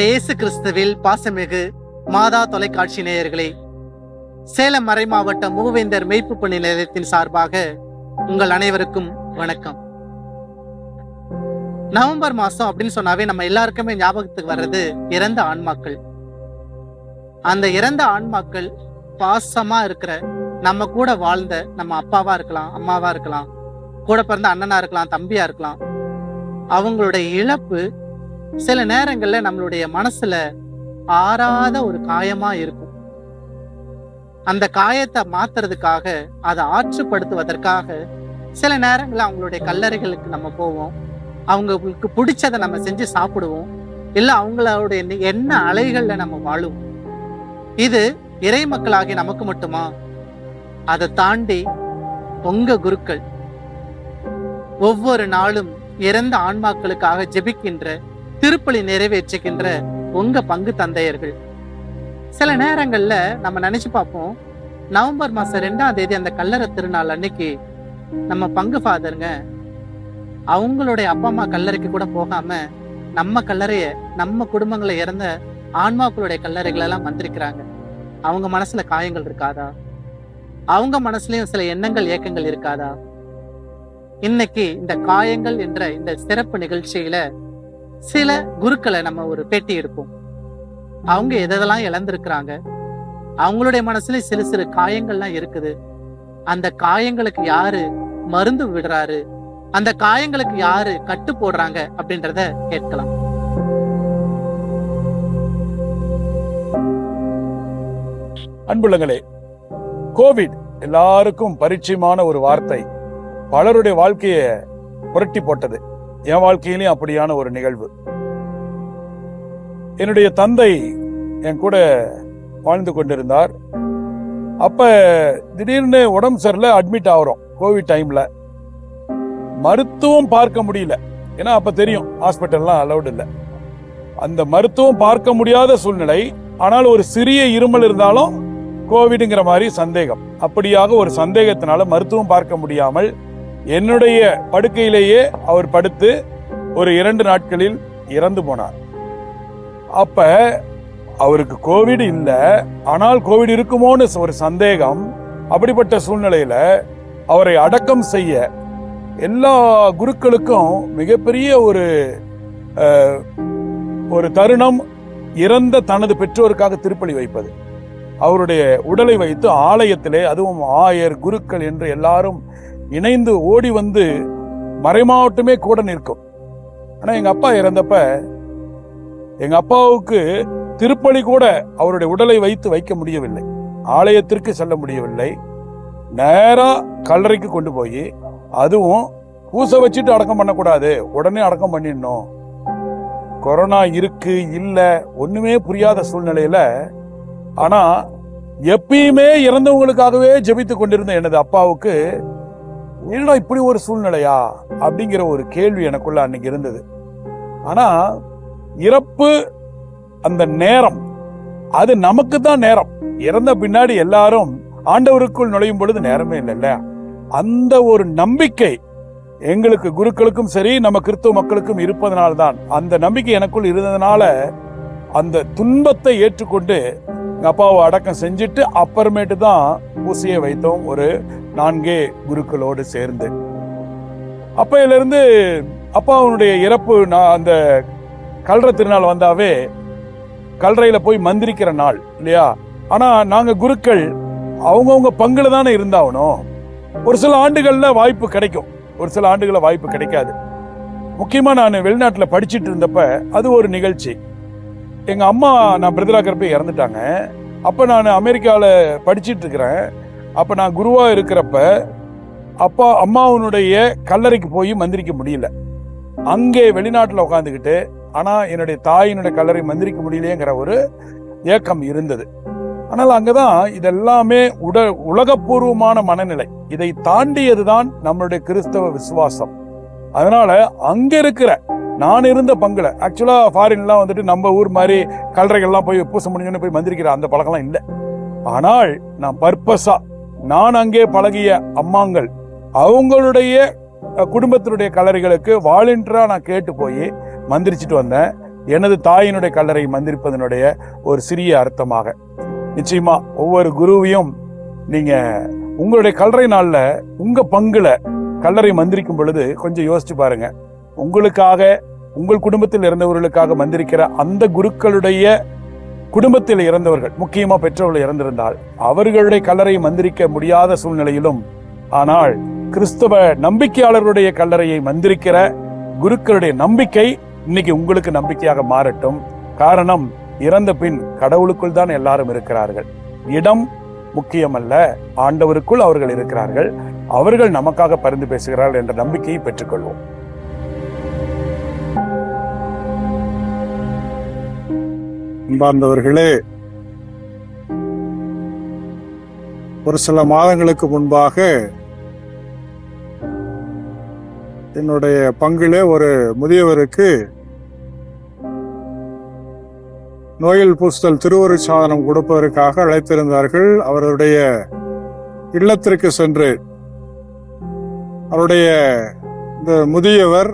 இயேசு கிறிஸ்துவில் பாசமிகு மாதா தொலைக்காட்சி நேயர்களே சேலம் மறை மாவட்ட மூவேந்தர் மெய்ப்பு பணி நிலையத்தின் சார்பாக உங்கள் அனைவருக்கும் வணக்கம். நவம்பர் மாசம் அப்படின்னு சொன்னாவே நம்ம எல்லாருக்குமே ஞாபகத்துக்கு வர்றது இறந்த ஆன்மாக்கள். அந்த இறந்த ஆன்மாக்கள் பாசமா இருக்கிற நம்ம கூட வாழ்ந்த நம்ம அப்பாவா இருக்கலாம் அம்மாவா இருக்கலாம் கூட பிறந்த அண்ணனா இருக்கலாம் தம்பியா இருக்கலாம் அவங்களுடைய இழப்பு சில நேரங்கள்ல நம்மளுடைய மனசுல ஆறாத ஒரு காயமா இருக்கும். அந்த காயத்தை மாத்துறதுக்காக அதை ஆற்றுப்படுத்துவதற்காக சில நேரங்கள்ல அவங்களுடைய கல்லறைகளுக்கு நம்ம போவோம். அவங்களுக்கு பிடிச்சதை நம்ம செஞ்சு சாப்பிடுவோம். இல்ல அவங்களுடைய என்ன எண்ண அலைகள்ல நம்ம வாழுவோம். இது இறை மக்களாகிய நமக்கு மட்டுமா? அதை தாண்டி உங்க குருக்கள் ஒவ்வொரு நாளும் இறந்த ஆன்மாக்களுக்காக ஜெபிக்கின்ற திருப்பலி நிறைவேற்றுகின்ற உங்க பங்கு தந்தையர்கள். சில நேரங்கள்ல நம்ம நினைச்சு பார்ப்போம் நவம்பர் மாசம் ரெண்டாம் தேதி அந்த கல்லறை திருநாள் அன்னைக்கு நம்ம பங்கு ஃபாதருங்க அவங்களுடைய அப்பா அம்மா கல்லறைக்கு கூட போகாம நம்ம கல்லறைய நம்ம குடும்பங்களை இறந்த ஆன்மாக்களுடைய கல்லறைகள் எல்லாம் வந்திருக்கிறாங்க. அவங்க மனசுல காயங்கள் இருக்காதா? அவங்க மனசுலயும் சில எண்ணங்கள் ஏக்கங்கள் இருக்காதா? இன்னைக்கு இந்த காயங்கள் என்ற இந்த சிறப்பு நிகழ்ச்சியில சில குருக்களை நம்ம ஒரு பேட்டி எடுப்போம். அவங்க எதெல்லாம் இழந்திருக்கிறாங்க? அவங்களுடைய மனசுல சிறு சிறு காயங்கள்லாம் இருக்குது. அந்த காயங்களுக்கு யாரு மருந்து விடுறாரு? அந்த காயங்களுக்கு யாரு கட்டு போடுறாங்க? அப்படின்றத கேட்கலாம். அன்புள்ளங்களே கோவிட் எல்லாருக்கும் பரிச்சயமான ஒரு வார்த்தை. பலருடைய வாழ்க்கையை புரட்டி போட்டது. என் வாழ்க்கையிலையும் அப்படியான ஒரு நிகழ்வு. என்னுடைய தந்தை என் கூட வாழ்ந்து கொண்டிருந்தார். அப்ப திடீர்னு உடம்பு சரியில்லை அட்மிட் ஆகுறோம் கோவிட் டைம்ல மருத்துவம் பார்க்க முடியல. ஏன்னா அப்ப தெரியும் ஹாஸ்பிட்டல்லாம் அலௌடு இல்லை. அந்த மருத்துவம் பார்க்க முடியாத சூழ்நிலை ஆனால் ஒரு சிறிய இருமல் இருந்தாலும் கோவிடுங்கிற மாதிரி சந்தேகம். அப்படியாக ஒரு சந்தேகத்தினால மருத்துவம் பார்க்க முடியாமல் என்னுடைய படுக்கையிலேயே அவர் படுத்து ஒரு இரண்டு நாட்களில் இறந்து போனார். அப்ப அவருக்கு கோவிட் இல்லை. ஆனால் கோவிட் இருக்குமோன்னு ஒரு சந்தேகம் அப்படிப்பட்ட சூழ்நிலையில அவரை அடக்கம் செய்ய எல்லா குருக்களுக்கும் மிகப்பெரிய ஒரு ஒரு தருணம் இறந்த தனது பெற்றோருக்காக திருப்பலி வைப்பது. அவருடைய உடலை வைத்து ஆலயத்திலே அதுவும் ஆயர் குருக்கள் என்று எல்லாரும் இணைந்து ஓடி வந்து மறைமாவட்டமே கூட நிற்கும். ஆனா எங்க அப்பா இறந்தப்ப எங்க அப்பாவுக்கு திருப்பலி கூட அவருடைய உடலை வைத்து வைக்க முடியவில்லை. ஆலயத்திற்கு செல்ல முடியவில்லை. நேரா கல்லறைக்கு கொண்டு போய் அதுவும் பூசை வச்சுட்டு அடக்கம் பண்ணக்கூடாது. உடனே அடக்கம் பண்ணிடணும். கொரோனா இருக்கு இல்ல ஒண்ணுமே புரியாத சூழ்நிலையில ஆனா எப்பயுமே இறந்தவங்களுக்காகவே ஜெபித்து கொண்டிருந்த எனது அப்பாவுக்கு என்னடா இப்படி ஒரு சூழ்நிலையா? அப்படிங்கிற ஒரு கேள்வி எனக்குள்ள அன்னைக்கு இருந்தது. ஆனா இறப்பு அந்த நேரம் அது நமக்கு தான் நேரம். இறந்த பின்னாடி எல்லாரும் ஆண்டவருக்குள் நுழையும் பொழுது நேரமே இல்லைல்ல அந்த ஒரு நம்பிக்கை எங்களுக்கு குருக்களுக்கும் சரி நம்ம கிறிஸ்துவ மக்களுக்கும் இருப்பதனால தான். அந்த நம்பிக்கை எனக்குள் இருந்ததுனால அந்த துன்பத்தை ஏற்றுக்கொண்டு எங்கள் அப்பாவை அடக்கம் செஞ்சுட்டு அப்புறமேட்டு தான் ஊசியை வைத்தோம். ஒரு நான்கே குருக்களோடு சேர்ந்து. அப்பையிலிருந்து அப்பாவுடைய இறப்பு நான் அந்த கல்ற திருநாள் வந்தாவே கல்றையில் போய் மந்திரிக்கிற நாள் இல்லையா? ஆனால் நாங்கள் குருக்கள் அவங்கவுங்க பங்குல தானே இருந்தாகணும் ஒரு சில ஆண்டுகளில் வாய்ப்பு கிடைக்கும். ஒரு சில ஆண்டுகளில் வாய்ப்பு கிடைக்காது. முக்கியமாக நான் வெளிநாட்டில் படிச்சுட்டு இருந்தப்ப அது ஒரு நிகழ்ச்சி. எங்கள் அம்மா நான் பிரதிலாக்கிறப்ப இறந்துட்டாங்க. அப்போ நான் அமெரிக்காவில் படிச்சுட்டு இருக்கிறேன். அப்போ நான் குருவாக இருக்கிறப்ப அப்பா அம்மாவனுடைய கல்லறைக்கு போய் மந்திரிக்க முடியல. அங்கே வெளிநாட்டில் உட்காந்துக்கிட்டு ஆனால் என்னுடைய தாயினுடைய கல்லறை மந்திரிக்க முடியலையேங்கிற ஒரு ஏக்கம் இருந்தது. ஆனால் அங்கதான் இதெல்லாமே உட உலகப்பூர்வமான மனநிலை. இதை தாண்டியது தான் நம்மளுடைய கிறிஸ்தவ விசுவாசம். அதனால அங்க இருக்கிற நான் இருந்த பங்குல ஆக்சுவலா ஃபாரின்லாம் வந்துட்டு நம்ம ஊர் மாதிரி கல்லறைகள்லாம் போய் பூச முடிஞ்சோன்னு போய் மந்திரிக்கிற அந்த பழக்கம்லாம் இல்லை. ஆனால் நான் பர்பஸா நான் அங்கே பழகிய அம்மாங்கள் அவங்களுடைய குடும்பத்தினுடைய கல்லறைகளுக்கு வாலண்டியரா நான் கேட்டு போய் மந்திரிச்சிட்டு வந்தேன். எனது தாயினுடைய கல்லறை மந்திரிப்பதனுடைய ஒரு சிறிய அர்த்தமாக. நிச்சயமா ஒவ்வொரு குருவையும் நீங்க உங்களுடைய கல்லறை நாளில் உங்க பங்குல கல்லறை மந்திரிக்கும் பொழுது கொஞ்சம் யோசிச்சு பாருங்க. உங்களுக்காக உங்கள் குடும்பத்தில் இறந்தவர்களுக்காக மந்திரிக்கிற அந்த குருக்களுடைய குடும்பத்தில் இறந்தவர்கள் முக்கியமா பெற்றோர்கள் இறந்திருந்தால் அவர்களுடைய கல்லறை மந்திரிக்க முடியாத சூழ்நிலையிலும் ஆனால் கிறிஸ்தவ நம்பிக்கையாளர்களுடைய கல்லறையை மந்திரிக்கிற குருக்களுடைய நம்பிக்கை இன்னைக்கு உங்களுக்கு நம்பிக்கையாக மாறட்டும். காரணம் இறந்த பின் கடவுளுக்குள் தான் எல்லாரும் இருக்கிறார்கள். இடம் முக்கியமல்ல ஆண்டவருக்குள் அவர்கள் இருக்கிறார்கள். அவர்கள் நமக்காக பரிந்து பேசுகிறார்கள் என்ற நம்பிக்கையை பெற்றுக்கொள்வோம். அன்பார்ந்தவர்களே ஒரு சில மாதங்களுக்கு முன்பாக என்னுடைய பங்கிலே ஒரு முதியவருக்கு நோயில் பூசுதல் திருவரு சாதனம் கொடுப்பதற்காக அழைத்திருந்தார்கள். அவருடைய இல்லத்திற்கு சென்று அவருடைய இந்த முதியவர்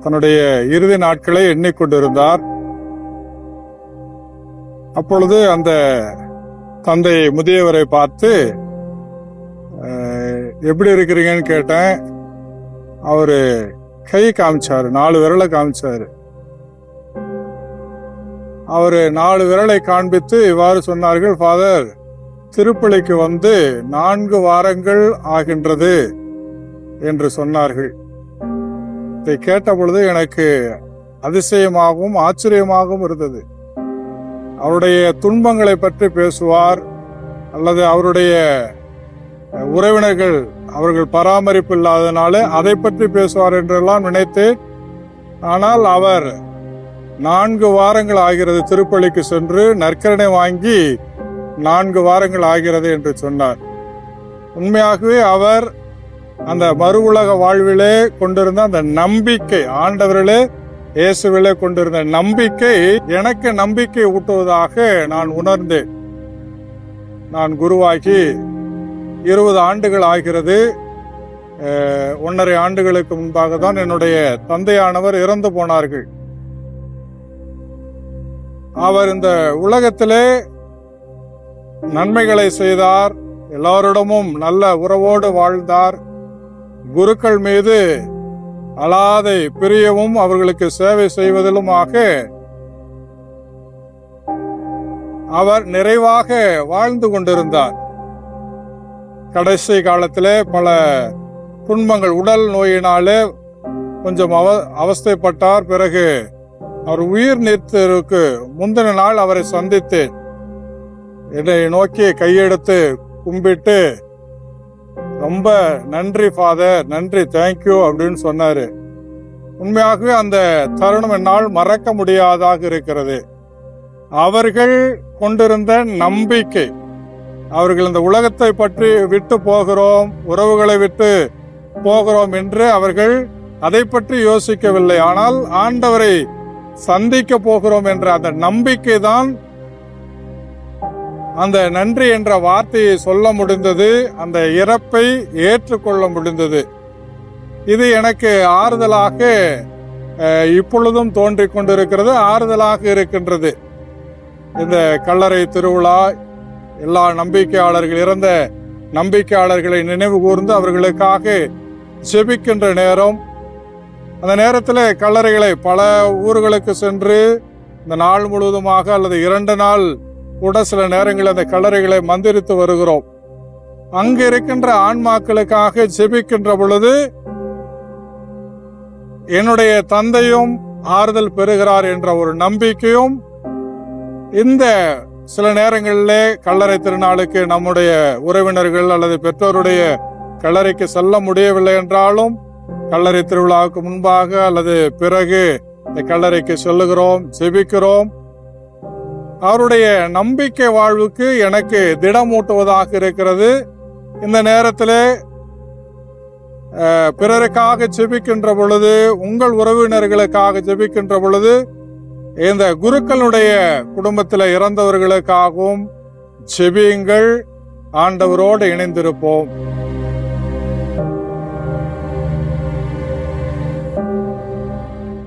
தன்னுடைய இறுதி நாட்களை எண்ணிக்கொண்டிருந்தார். அப்பொழுது அந்த தந்தை முதியவரை பார்த்து எப்படி இருக்கிறீங்கன்னு கேட்டேன். அவரு கை காமிச்சாரு நாலு விரலை காமிச்சாரு. அவரு நாலு விரலை காண்பித்து இவ்வாறு சொன்னார்கள் ஃபாதர் திருப்பலிக்கு வந்து நான்கு வாரங்கள் ஆகின்றது என்று சொன்னார்கள். இதை கேட்ட பொழுது எனக்கு அதிசயமாகவும் ஆச்சரியமாகவும் இருந்தது. அவருடைய துன்பங்களை பற்றி பேசுவார் அல்லது அவருடைய உறவினர்கள் அவர்கள் பராமரிப்பு இல்லாதனால அதை பற்றி பேசுவார் என்றெல்லாம் நினைத்தேன் ஆனால் அவர் நான்கு வாரங்கள் ஆகிறது திருப்பள்ளிக்கு சென்று நற்கரணை வாங்கி நான்கு வாரங்கள் ஆகிறது என்று சொன்னார். உண்மையாகவே அவர் அந்த மறு உலக வாழ்விலே கொண்டிருந்த அந்த நம்பிக்கை ஆண்டவர்களே இயேசுவிலே கொண்டிருந்த நம்பிக்கை எனக்கு நம்பிக்கை ஊட்டுவதாக நான் உணர்ந்தேன். நான் குருவாகி இருபது ஆண்டுகள் ஆகிறது. ஒன்றரை ஆண்டுகளுக்கு முன்பாக தான் என்னுடைய தந்தையானவர் இறந்து போனார்கள். அவர் இந்த உலகத்திலே நன்மைகளை செய்தார். எல்லாரிடமும் நல்ல உறவோடு வாழ்ந்தார். குருக்கள் மீது அலாதை பிரியவும் அவர்களுக்கு சேவை செய்வதிலுமாக. அவர் நிறைவாக வாழ்ந்து கொண்டிருந்தார். கடைசி காலத்திலே பல துன்பங்கள் உடல் நோயினாலே கொஞ்சம் அவ அவஸ்தைப்பட்டார். பிறகு அவர் உயிர் நீர்த்தருக்கு முந்தின நாள் அவரை சந்தித்து என்னை நோக்கி கையெடுத்து கும்பிட்டு ரொம்ப நன்றி ஃபாதர் நன்றி தேங்க்யூ அப்படின்னு சொன்னாரு. உண்மையாகவே அந்த தருணம் என்னால் மறக்க முடியாதாக இருக்கிறது. அவர்கள் கொண்டிருந்த நம்பிக்கை அவர்கள் இந்த உலகத்தை பற்றி விட்டு போகிறோம் உறவுகளை விட்டு போகிறோம் என்று அவர்கள் அதை பற்றி யோசிக்கவில்லை. ஆனால் ஆண்டவரை சந்திக்க போகிறோம் என்ற அந்த நம்பிக்கை தான் அந்த நன்றி என்ற வார்த்தையை சொல்ல முடிந்தது அந்த இறப்பை ஏற்றுக்கொள்ள முடிந்தது. இது எனக்கு ஆறுதலாக இப்பொழுதும் தோன்றிக் கொண்டிருக்கிறது ஆறுதலாக இருக்கின்றது. இந்த கல்லறை திருவிழா எல்லா நம்பிக்கையாளர்கள் இறந்த நம்பிக்கையாளர்களை நினைவு கூர்ந்து அவர்களுக்காக செபிக்கின்ற நேரம். அந்த நேரத்தில் கல்லறைகளை பல ஊர்களுக்கு சென்று இந்த நாள் முழுவதுமாக அல்லது இரண்டு நாள் கூட சில நேரங்களில் அந்த கல்லறைகளை மந்திரித்து வருகிறோம். அங்கு இருக்கின்ற ஆன்மாக்களுக்காக ஜெபிக்கின்ற பொழுது என்னுடைய தந்தையும் ஆறுதல் பெறுகிறார் என்ற ஒரு நம்பிக்கையும் இந்த சில நேரங்களிலே கல்லறை திருநாளுக்கு நம்முடைய உறவினர்கள் அல்லது பெற்றோருடைய கல்லறைக்கு செல்ல முடியவில்லை என்றாலும் கல்லறை திருவிழாவுக்கு முன்பாக அல்லது பிறகு இந்த கல்லறைக்கு செல்லுகிறோம் ஜெபிக்கிறோம். அவருடைய நம்பிக்கை வாழ்வுக்கு எனக்கு திடமூட்டுவதாக இருக்கிறது. இந்த நேரத்தில் பிறருக்காக ஜெபிக்கின்ற பொழுது உங்கள் உறவினர்களுக்காக ஜெபிக்கின்ற பொழுது இந்த குருக்களுடைய குடும்பத்தில் இறந்தவர்களுக்காகவும் ஜெபியுங்கள். ஆண்டவரோடு இணைந்திருப்போம்.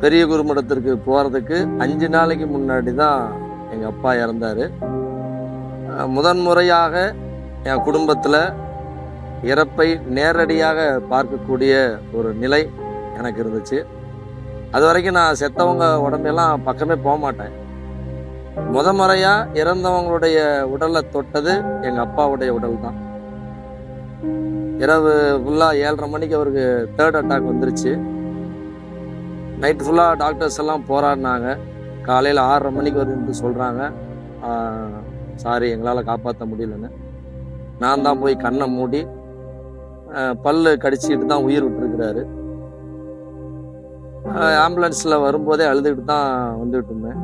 பெரிய குருமடத்திற்கு போகிறதுக்கு அஞ்சு நாளைக்கு முன்னாடி தான் எங்கள் அப்பா இறந்தார். முதன் முறையாக என் குடும்பத்தில் இறப்பை நேரடியாக பார்க்கக்கூடிய ஒரு நிலை எனக்கு இருந்துச்சு. அது வரைக்கும் நான் செத்தவங்க உடம்பெல்லாம் பக்கமே போக மாட்டேன். முத முறையாக இறந்தவங்களுடைய உடலை தொட்டது எங்கள் அப்பாவுடைய உடல் தான். இரவு ஃபுல்லாக ஏழரை மணிக்கு அவருக்கு தேர்ட் அட்டாக் வந்துருச்சு. நைட் ஃபுல்லாக டாக்டர்ஸ் எல்லாம் போராடினாங்க. காலையில் ஆறரை மணிக்கு வந்து சொல்கிறாங்க சாரி எங்களால் காப்பாற்ற முடியலன்னு. நான் தான் போய் கண்ணை மூடி பல்லு கடிச்சிக்கிட்டு தான் உயிர் விட்டுருக்கிறாரு. ஆம்புலன்ஸில் வரும்போதே அழுதுகிட்டு தான் வந்துகிட்டு இருந்தேன்.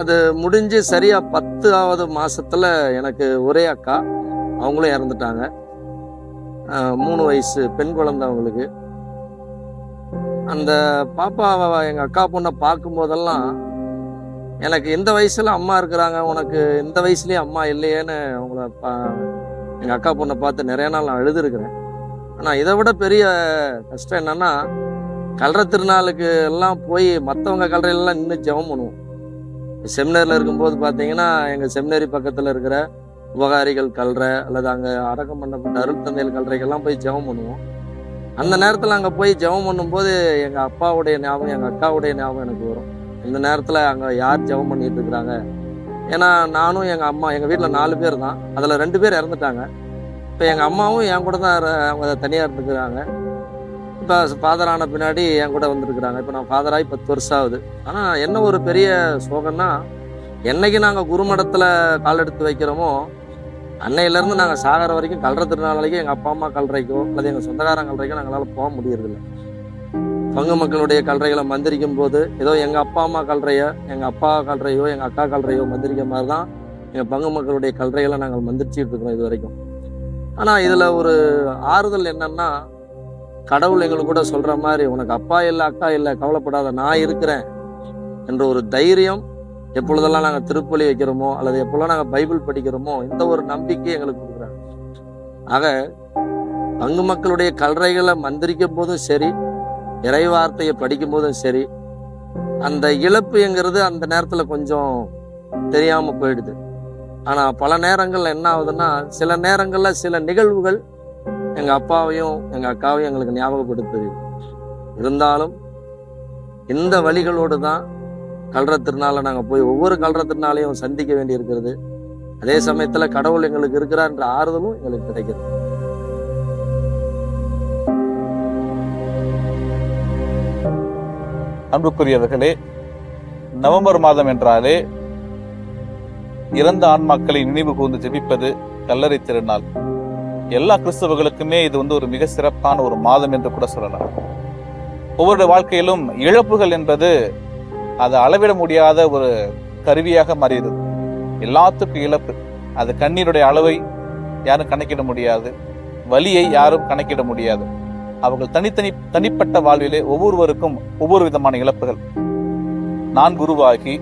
அது முடிஞ்சு சரியாக பத்தாவது மாதத்தில் எனக்கு ஒரே அக்கா அவங்களும் இறந்துட்டாங்க. மூணு வயசு பெண் குழந்தை அவங்களுக்கு. அந்த பாப்பாவை எங்கள் அக்கா பொண்ணை பார்க்கும் போதெல்லாம் எனக்கு இந்த வயசில் அம்மா இருக்கிறாங்க உனக்கு இந்த வயசுலேயே அம்மா இல்லையேன்னு அவங்கள பா எங்கள் அக்கா பொண்ணை பார்த்து நிறைய நாள் நான் அழுதுருக்கிறேன் ஆனால் இதை விட பெரிய கஷ்டம் என்னன்னா கல்ற திருநாளுக்கு எல்லாம் போய் மற்றவங்க கல்றையிலலாம் நின்று ஜெபம் பண்ணுவோம். செமினரில் இருக்கும்போது பார்த்தீங்கன்னா எங்கள் செமினரி பக்கத்தில் இருக்கிற உபகாரிகள் கல்ற அல்லது அங்கே அடக்கம் பண்ணப்பட்ட அருள் தந்தையில் கல்றைக்கெல்லாம் போய் ஜெபம் பண்ணுவோம். அந்த நேரத்தில் அங்கே போய் ஜெபம் பண்ணும்போது எங்கள் அப்பாவுடைய ஞாபகம் எங்கள் அக்காவுடைய ஞாபகம் எனக்கு வரும். இந்த நேரத்தில் அங்கே யார் ஜெபம் பண்ணிட்டு இருக்கிறாங்க ஏன்னா நானும் எங்கள் அம்மா எங்கள் வீட்டில் நாலு பேர் தான் அதில் ரெண்டு பேர் இறந்துட்டாங்க. இப்போ எங்கள் அம்மாவும் என் கூட தான் அவங்க தனியாக இருந்துக்கிறாங்க இப்போ ஃபாதர் ஆன பின்னாடி என் கூட வந்திருக்கிறாங்க. இப்போ நான் ஃபாதராகி பத்து வருஷம் ஆகுது. ஆனால் என்ன ஒரு பெரிய சோகம்னா என்னைக்கு நாங்கள் குருமடத்தில் கால் எடுத்து வைக்கிறோமோ அன்னையிலேருந்து நாங்கள் சாகர வரைக்கும் கல்ற திருநாள் வரைக்கும் எங்கள் அப்பா அம்மா கல்றைக்கோ அல்லது எங்கள் சொந்தக்காரன் கல்றைக்கோ நாங்களால் போக முடியறதில்ல. பங்கு மக்களுடைய கல்றைகளை மந்திரிக்கும் போது ஏதோ எங்கள் அப்பா அம்மா கல்றையோ எங்கள் அப்பா கல்றையோ எங்கள் அக்கா கல்றையோ மந்திரிக்க மாதிரி தான் எங்கள் பங்கு மக்களுடைய கல்றைகளை நாங்கள் மந்திரிச்சுட்டு இருக்கிறோம் இது வரைக்கும். ஆனால் இதில் ஒரு ஆறுதல் என்னன்னா கடவுள் எங்களுக்கு கூட சொல்ற மாதிரி உனக்கு அப்பா இல்லை அக்கா இல்லை கவலைப்படாத நான் இருக்கிறேன் என்ற ஒரு தைரியம் எப்பொழுதெல்லாம் நாங்கள் திருப்பலி வைக்கிறோமோ அல்லது எப்பொழுதெல்லாம் நாங்கள் பைபிள் படிக்கிறோமோ இந்த ஒரு நம்பிக்கை எங்களுக்கு கொடுக்குறாங்க. ஆக பங்கு மக்களுடைய கல்றைகளை மந்திரிக்கும் போதும் சரி இறைவார்த்தையை படிக்கும் போதும் சரி அந்த இழப்புங்கிறது அந்த நேரத்தில் கொஞ்சம் தெரியாமல் போயிடுது. ஆனால் பல நேரங்களில் என்ன ஆகுதுன்னா சில நேரங்களில் சில நிகழ்வுகள் எங்கள் அப்பாவையும் எங்கள் அக்காவையும் எங்களுக்கு ஞாபகப்படுத்துது. இருந்தாலும் இந்த வழிகளோடு தான் கல்ற திருநாளை நாங்கள் போய் ஒவ்வொரு கல்ற திருநாளையும் சந்திக்க வேண்டி இருக்கிறது அதே சமயத்துல கடவுள் எங்களுக்கு இருக்கிறார்ன்ற ஆறுதலும் எங்களுக்கு கிடைக்கிறது. அன்புக்குரியவர்களே நவம்பர் மாதம் என்றாலே இறந்த ஆன்மாக்களை நினைவு கூர்ந்து ஜெபிப்பது கல்லறை திருநாள். எல்லா கிறிஸ்தவர்களுக்குமே இது வந்து ஒரு மிக சிறப்பான ஒரு மாதம் என்று கூட சொல்லலாம். ஒவ்வொரு வாழ்க்கையிலும் இழப்புகள் என்பது அது அளவிட முடியாத ஒரு கருவியாக மாறியது. எல்லாத்துக்கும் இழப்பு. அது கண்ணீருடைய அளவை யாரும் கணக்கிட முடியாது. வலியை யாரும் கணக்கிட முடியாது. அவர்கள் தனித்தனி தனிப்பட்ட வாழ்விலே ஒவ்வொருவருக்கும் ஒவ்வொரு விதமான இழப்புகள். நான் குருவாகி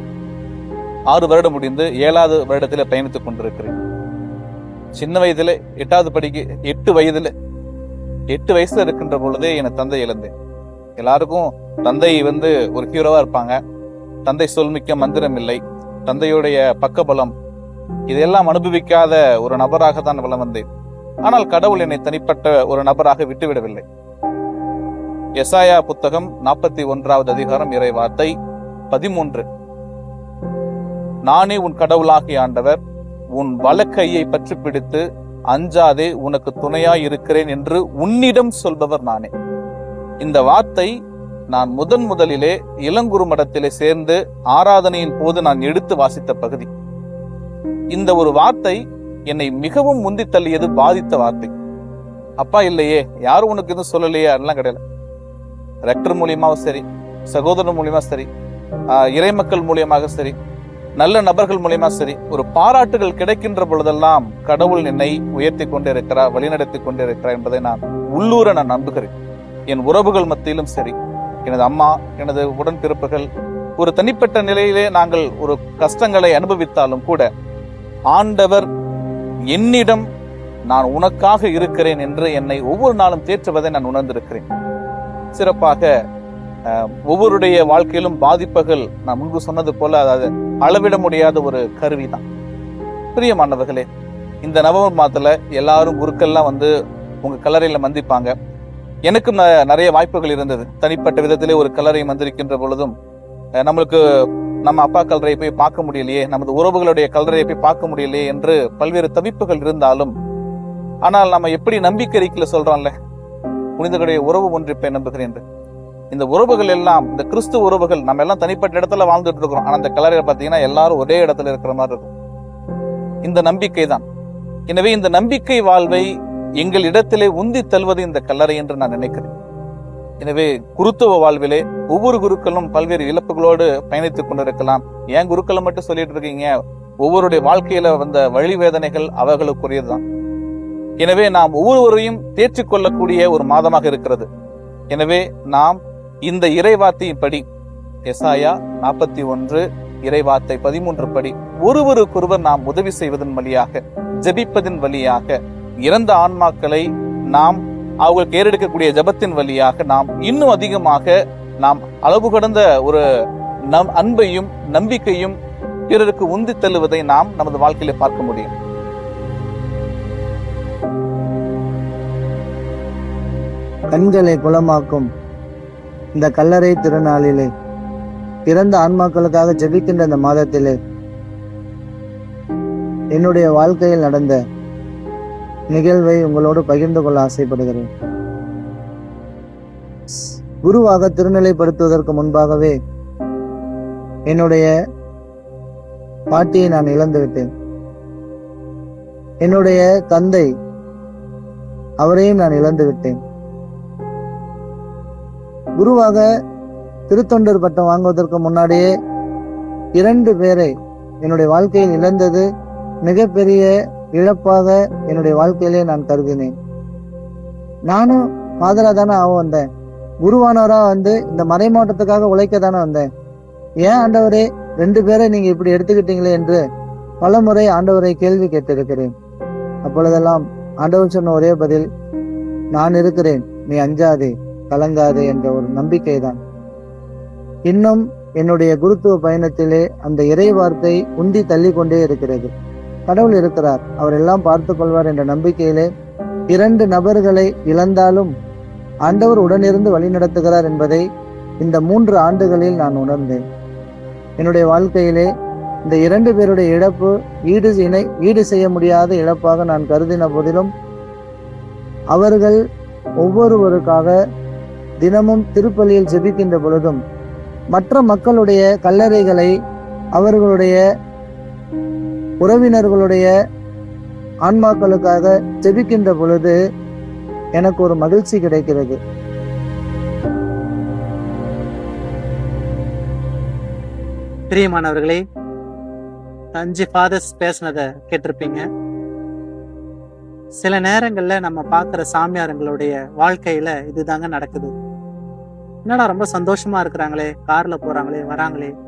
ஆறு வருடம் முடிந்து ஏழாவது வருடத்தில் பயணித்துக் கொண்டிருக்கிறேன். சின்ன வயதில் எட்டாவது படிக்க எட்டு வயதில் எட்டு வயசுல இருக்கின்ற பொழுதே என் தந்தை இழந்தேன். எல்லாருக்கும் தந்தை வந்து ஒரு ஹீரோவா இருப்பாங்க. தந்தை சொல்மிக்க மந்திரம் இல்லை தந்தையுடைய பக்கபலம். இதையெல்லாம் அனுபவிக்காத ஒரு நபராக தான் வளம் வந்தேன். ஆனால் கடவுள் என்னை தனிப்பட்ட ஒரு நபராக விட்டுவிடவில்லை. எசாயா புத்தகம் நாற்பத்தி ஒன்றாவது அதிகாரம் இறை வார்த்தை பதிமூன்று. நானே உன் கடவுளாகிய ஆண்டவர். உன் வலக்கையை பற்றி பிடித்து அஞ்சாதே உனக்கு துணையாய் இருக்கிறேன் என்று உன்னிடம் சொல்பவர் நானே. இந்த வார்த்தை நான் முதன் முதலிலே இளங்குரு மடத்திலே சேர்ந்து ஆராதனையின் போது நான் எடுத்து வாசித்த பகுதி. இந்த ஒரு வார்த்தை என்னை மிகவும் முந்தி தள்ளியது பாதித்த வார்த்தை. அப்பா இல்லையே யாரும் உனக்கு எதுவும் சொல்லலையே? அதெல்லாம் கிடையாது ரெக்டர் மூலியமாவும் சரி சகோதரர் மூலியமா சரி இறைமக்கள் மூலியமாக சரி நல்ல நபர்கள் மூலியமா சரி ஒரு பாராட்டுகள் கிடைக்கின்ற பொழுதெல்லாம் கடவுள் என்னை உயர்த்தி கொண்டிருக்கிறார் வழிநடத்தி கொண்டிருக்கிறார் என்பதை நான் உள்ளூர நான் நம்புகிறேன். என் உறவுகள் மத்தியிலும் சரி எனது அம்மா எனது உடன்பிறப்புகள். ஒரு தனிப்பட்ட நிலையிலே நாங்கள் ஒரு கஷ்டங்களை அனுபவித்தாலும் கூட ஆண்டவர் என்னிடம் நான் உனக்காக இருக்கிறேன் என்று என்னை ஒவ்வொரு நாளும் தேற்றுவதை நான் உணர்ந்திருக்கிறேன். சிறப்பாக ஒவ்வொருடைய வாழ்க்கையிலும் பாதிப்புகள் நான் முன்பு சொன்னது போல அதாவது அளவிட முடியாத ஒரு கருவி தான் பிரியமானவர்களே இந்த நவம்பர் மாதத்தில் எல்லாரும் குருக்கள்லாம் வந்து உங்கள் கல்லறையில் மந்திப்பாங்க. எனக்கும் நிறைய வாய்ப்புகள் இருந்தது. தனிப்பட்ட விதத்திலே ஒரு கல்லறை வந்திருக்கின்ற பொழுதும் நம்மளுக்கு நம்ம அப்பா கல்லறையை போய் பார்க்க முடியலையே நமது உறவுகளுடைய கல்லறையை போய் பார்க்க முடியலையே என்று பல்வேறு தவிப்புகள் இருந்தாலும் ஆனால் நம்ம எப்படி நம்பிக்கை அறிக்கையில் சொல்றோம்ல புனிதர்களுடைய உறவு ஒன்றிப்பை நம்புகிறேன் என்று. இந்த உறவுகள் எல்லாம் இந்த கிறிஸ்துவ உறவுகள் நம்ம எல்லாம் தனிப்பட்ட இடத்துல வாழ்ந்துட்டு இருக்கிறோம். ஆனா அந்த கல்லறையில பாத்தீங்கன்னா எல்லாரும் ஒரே இடத்துல இருக்கிற மாதிரி இருக்கும். இந்த நம்பிக்கை தான் எனவே இந்த நம்பிக்கை வாழ்வை எங்கள் இடத்திலே உந்தி தள்ளுவது இந்த கல்லறை என்று நான் நினைக்கிறேன். எனவே குருத்துவ வாழ்விலே ஒவ்வொரு குருக்களும் பல்வேறு இழப்புகளோடு பயணித்துக் கொண்டிருக்கலாம். ஏன் குருக்களை மட்டும் சொல்லிட்டு இருக்கீங்க? ஒவ்வொருடைய வாழ்க்கையில வந்த வழி வேதனைகள் அவர்களுக்குரியதுதான். எனவே நாம் ஒவ்வொருவரையும் தேர்ச்சி கொள்ளக்கூடிய ஒரு மாதமாக இருக்கிறது. எனவே நாம் இந்த இறைவார்த்தையின் படி எசாயா நாற்பத்தி ஒன்று இறைவார்த்தை பதிமூன்று படி ஒருவருக்கொருவர் நாம் உதவி செய்வதன் வழியாக ஜெபிப்பதன் வழியாக இறந்த ஆன்மாக்களை நாம் அவர்கள் ஏறெடுக்கக்கூடிய ஜெபத்தின் வழியாக நாம் இன்னும் அதிகமாக நாம் அளவு கடந்த ஒரு நம் அன்பையும் நம்பிக்கையும் பிறருக்கு உந்தி தள்ளுவதை நாம் நமது வாழ்க்கையில பார்க்க முடியும். கண்களை குளமாக்கும் இந்த கல்லறை திருநாளிலே பிறந்த ஆன்மாக்களுக்காக ஜெபிக்கின்ற இந்த மாதத்திலே என்னுடைய வாழ்க்கையில் நடந்த நிகழ்வை உங்களோடு பகிர்ந்து கொள்ள ஆசைப்படுகிறேன். குருவாக திருநிலைப்படுத்துவதற்கு முன்பாகவே என்னுடைய பாட்டியை நான் இழந்து விட்டேன். என்னுடைய தந்தை அவரையும் நான் இழந்துவிட்டேன் குருவாக திருத்தொண்டர் பட்டம் வாங்குவதற்கு முன்னாடியே இரண்டு பேரை என்னுடைய வாழ்க்கையில் இழந்தது மிகப்பெரிய இழப்பாக என்னுடைய வாழ்க்கையிலே நான் கருதினேன். நானும் ஃபாதரா தானே ஆக வந்தேன். குருவானவரா வந்து இந்த மறைமாவட்டத்துக்காக உழைக்க தானே வந்தேன். ஏன் ஆண்டவரே ரெண்டு பேரை நீங்க இப்படி எடுத்துக்கிட்டீங்களே என்று பலமுறை ஆண்டவரை கேள்வி கேட்டிருக்கிறேன். அப்பொழுதெல்லாம் ஆண்டவர் சொன்ன ஒரே பதில் நான் இருக்கிறேன் நீ அஞ்சாதே கலங்காதே என்ற ஒரு நம்பிக்கை தான் இன்னும் என்னுடைய குருத்துவ பயணத்திலே அந்த இறை வார்த்தை உந்தி தள்ளி கொண்டே இருக்கிறது. கடவுள் இருக்கிறார். அவர் எல்லாம் பார்த்து கொள்வார் என்ற நம்பிக்கையிலே இரண்டு நபர்களை இழந்தாலும் ஆண்டவர் உடனிருந்து வழி நடத்துகிறார் என்பதை இந்த மூன்று ஆண்டுகளில் நான் உணர்ந்தேன். என்னுடைய வாழ்க்கையிலே இந்த இரண்டு பேருடைய இழப்பு ஈடு இணை ஈடு செய்ய முடியாத இழப்பாக நான் கருதின போதிலும் அவர்கள் ஒவ்வொருவருக்காக தினமும் திருப்பலியில் ஜெபிக்கின்ற பொழுதும் மற்ற மக்களுடைய கல்லறைகளை அவர்களுடைய உறவினர்களுடைய ஆன்மாக்களுக்காக ஜெபிக்கின்ற பொழுது எனக்கு ஒரு மகிழ்ச்சி கிடைக்கிறது. பிரியமானவர்களே அஞ்சு ஃபாதர்ஸ் பேசுனத கேட்டிருப்பீங்க. சில நேரங்கள்ல நம்ம பார்க்குற சாமியாருங்களுடைய வாழ்க்கையில இதுதாங்க நடக்குது. என்னடா ரொம்ப சந்தோஷமா இருக்கிறாங்களே கார்ல போறாங்களே வராங்களே.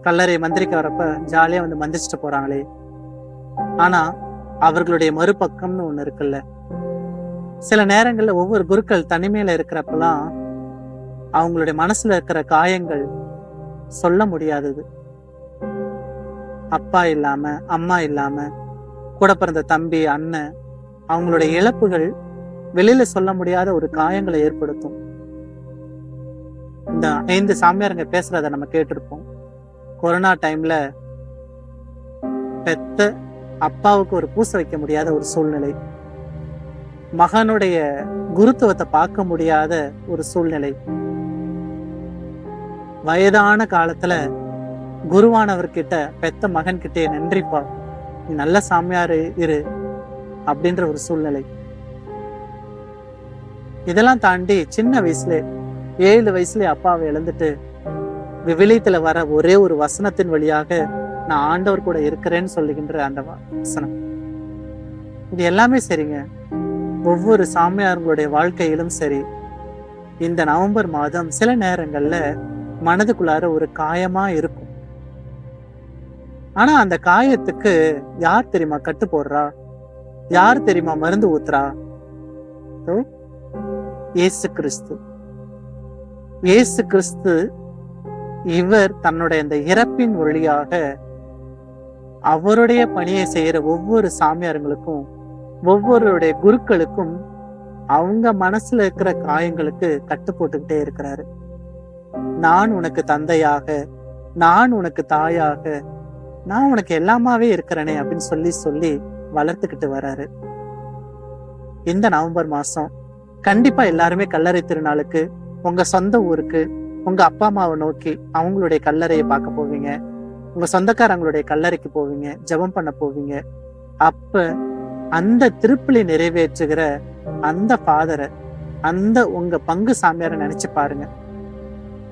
கல்லறை மந்திரிக்க வரப்ப ஜாலியா வந்து மந்திரிச்சிட்டு போறாங்களே. ஆனா அவர்களுடைய மறுபக்கம்னு ஒண்ணு இருக்குல்ல. சில நேரங்கள்ல ஒவ்வொரு குருக்கள் தனிமையில இருக்கிறப்பெல்லாம் அவங்களுடைய மனசுல இருக்கிற காயங்கள் சொல்ல முடியாதது. அப்பா இல்லாம அம்மா இல்லாம கூட பிறந்த தம்பி அண்ணன் அவங்களுடைய இழப்புகள் வெளியில சொல்ல முடியாத ஒரு காயங்களை ஏற்படுத்தும். இந்த ஐந்து சாமியாருங்க பேசுறத நம்ம கேட்டிருப்போம். கொரோனா டைம்ல பெத்த அப்பாவுக்கு ஒரு பூசை வைக்க முடியாத ஒரு சூழ்நிலை. மகனுடைய குருத்துவத்தை பார்க்க முடியாத ஒரு சூழ்நிலை. வயதான காலத்துல குருவானவர்கிட்ட பெத்த மகன் கிட்டே நன்றிப்பா. நீ நல்ல சாமியார் இரு அப்படின்ற ஒரு சூழ்நிலை. இதெல்லாம் தாண்டி சின்ன வயசுல ஏழு வயசுல அப்பாவை இழந்துட்டு விவிலியத்துல வர ஒரே ஒரு வசனத்தின் வழியாக நான் ஆண்டவர் கூட இருக்கிறேன்னு சொல்லுகின்ற அந்த வசனம். இது எல்லாமே சரிங்க. ஒவ்வொரு சாமியார்களுடைய வாழ்க்கையிலும் சரி இந்த நவம்பர் மாதம் சில நேரங்களில் மனதுக்குள்ளார ஒரு காயமா இருக்கும். ஆனா அந்த காயத்துக்கு யார் தெரியுமா கட்டு போடுறா? யார் தெரியுமா மருந்து ஊத்துறா? இயேசு கிறிஸ்து. இயேசு கிறிஸ்து இவர் தன்னுடைய இந்த இறப்பின் வழியாக அவருடைய பணியை செய்யற ஒவ்வொரு சாமியாருங்களுக்கும் ஒவ்வொருடைய குருக்களுக்கும் அவங்க மனசுல இருக்கிற காயங்களுக்கு கட்டு போட்டுக்கிட்டே இருக்கிறாரு. நான் உனக்கு தந்தையாக நான் உனக்கு தாயாக நான் உனக்கு எல்லாமாவே இருக்கிறேனே அப்படின்னு சொல்லி சொல்லி வளர்த்துக்கிட்டு வராரு. இந்த நவம்பர் மாசம் கண்டிப்பா எல்லாருமே கல்லறை திருநாளுக்கு உங்க சொந்த ஊருக்கு உங்க அப்பா அம்மாவை நோக்கி அவங்களுடைய கல்லறையை பார்க்க போவீங்க. உங்க சொந்தக்காரங்களுடைய கல்லறைக்கு போவீங்க. ஜெபம் பண்ண போவீங்க. அப்ப அந்த திருப்பலி நிறைவேற்றுகிற அந்த ஃபாதரை அந்த உங்க பங்கு சாமியாரை நினைச்சு பாருங்க.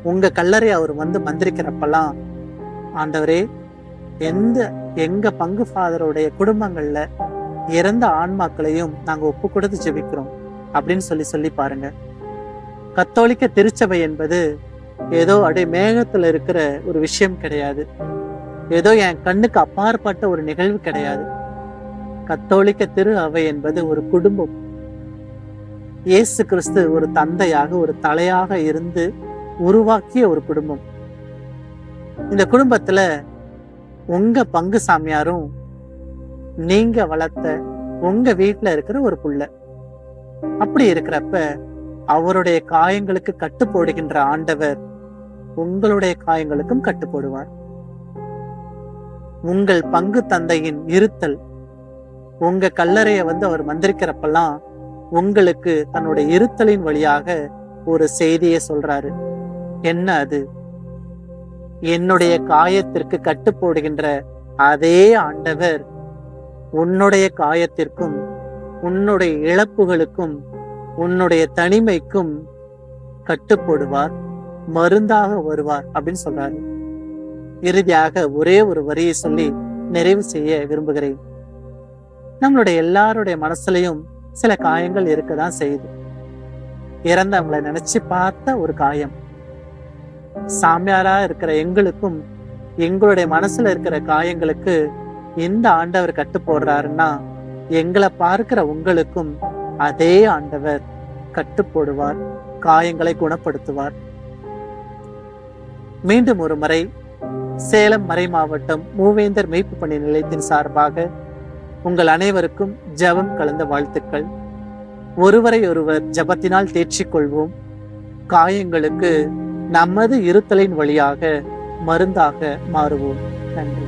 உங்க கல்லறை அவர் வந்து மந்திரிக்கிறப்பெல்லாம் ஆண்டவரே எந்த எங்க பங்கு ஃபாதருடைய குடும்பங்கள்ல இறந்த ஆன்மாக்களையும் நாங்க ஒப்பு கொடுத்து ஜெபிக்கிறோம். அப்படின்னு சொல்லி சொல்லி பாருங்க. கத்தோலிக்க திருச்சபை என்பது ஏதோ அப்படியே மேகத்துல இருக்கிற ஒரு விஷயம் கிடையாது. ஏதோ என் கண்ணுக்கு அப்பாற்பட்ட ஒரு நிகழ்வு கிடையாது. கத்தோலிக்க திரு அவை என்பது ஒரு குடும்பம். இயேசு கிறிஸ்து ஒரு தந்தையாக ஒரு தலையாக இருந்து உருவாக்கிய ஒரு குடும்பம். இந்த குடும்பத்துல உங்க பங்கு சாமியாரும் நீங்க வளர்த்த உங்க வீட்டுல இருக்கிற ஒரு புள்ள. அப்படி இருக்கிறப்ப அவருடைய காயங்களுக்கு கட்டு போடுகின்ற ஆண்டவர் உங்களுடைய காயங்களுக்கும் கட்டுப்போடுவார். உங்கள் பங்கு தந்தையின் இருத்தல் உங்க கல்லறைய வந்து அவர் மந்திரிக்கிறப்பெல்லாம் உங்களுக்கு தன்னுடைய இருத்தலின் வழியாக ஒரு செய்தியை சொல்றாரு. என்ன அது? என்னுடைய காயத்திற்கு கட்டு போடுகின்ற அதே ஆண்டவர் உன்னுடைய காயத்திற்கும் உன்னுடைய இழப்புகளுக்கும் உன்னுடைய தனிமைக்கும் கட்டுப்படுவார். மருந்தாக வருவார் அப்படின்னு சொல்றாரு. இறுதியாக ஒரே ஒரு வரியை சொல்லி நிறைவு செய்ய விரும்புகிறேன். நம்மளுடைய எல்லாருடைய மனசுலயும் சில காயங்கள் இருக்கதான் செய்யுது. இறந்தவங்களை நினைச்சு பார்த்த ஒரு காயம். சாமியாரா இருக்கிற எங்களுக்கும் எங்களுடைய மனசுல இருக்கிற காயங்களுக்கு இந்த ஆண்டவர் கட்டு போடுறாருன்னா எங்களை பார்க்கிற உங்களுக்கும் அதே ஆண்டவர் கட்டு போடுவார் காயங்களை குணப்படுத்துவார். மீண்டும் ஒரு முறை சேலம் மறை மாவட்டம் மூவேந்தர் மெய்ப்பு பணி நிலையத்தின் சார்பாக உங்கள் அனைவருக்கும் ஜெபம் கலந்த வாழ்த்துக்கள். ஒருவரை ஒருவர் ஜபத்தினால் தேர்ச்சிக் கொள்வோம். காயங்களுக்கு நமது இருத்தலின் வழியாக மருந்தாக மாறுவோம். நன்றி.